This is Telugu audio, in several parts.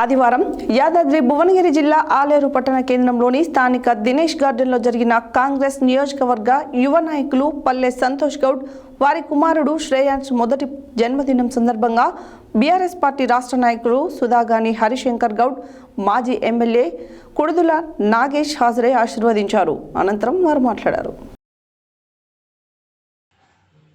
ఆదివారం యాదాద్రి భువనగిరి జిల్లా ఆలేరు పట్టణ కేంద్రంలోని స్థానిక దినేష్ గార్డెన్లో జరిగిన కాంగ్రెస్ నియోజకవర్గ యువ నాయకులు పల్లె సంతోష్ గౌడ్ వారి కుమారుడు శ్రేయాన్స్ మొదటి జన్మదినం సందర్భంగా బీఆర్ఎస్ పార్టీ రాష్ట్ర నాయకులు సుధాగాని హరిశంకర్ గౌడ్ మాజీ ఎమ్మెల్యే కుడుదుల నాగేష్ హాజరై ఆశీర్వదించారు. అనంతరం వారు మాట్లాడారు.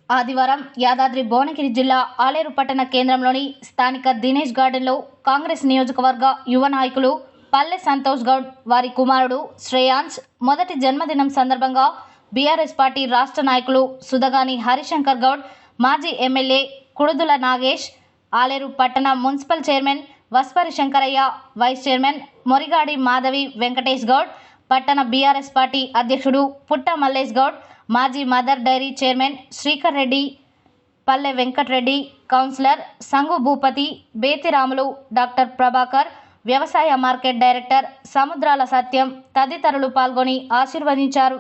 ఆదివారం యాదాద్రి భువనగిరి జిల్లా ఆలేరు పట్టణ కేంద్రంలోని స్థానిక దినేష్ గార్డెన్లో కాంగ్రెస్ నియోజకవర్గ యువ నాయకులు పల్లె సంతోష్ గౌడ్ వారి కుమారుడు శ్రేయాంశ్ మొదటి జన్మదినం సందర్భంగా బీఆర్ఎస్ పార్టీ రాష్ట్ర నాయకులు సుధగాని హరిశంకర్ గౌడ్ మాజీ ఎమ్మెల్యే కుడుదుల నాగేష్ ఆలేరు పట్టణ municipal chairman Vaspari Shankaraiah vice chairman Morigadi Madhavi Venkatesh Goud పట్టణ బీఆర్ఎస్ పార్టీ అధ్యక్షుడు పుట్ట మల్లేష్ గౌడ్ మాజీ Mother Dairy chairman Srikar Reddy Palle Venkatareddy councillor Sangu Bhupathi Bethiramulu doctor Prabhakar వ్యవసాయ మార్కెట్ డైరెక్టర్ సముద్రాల సత్యం తదితరులు పాల్గొని ఆశీర్వదించారు.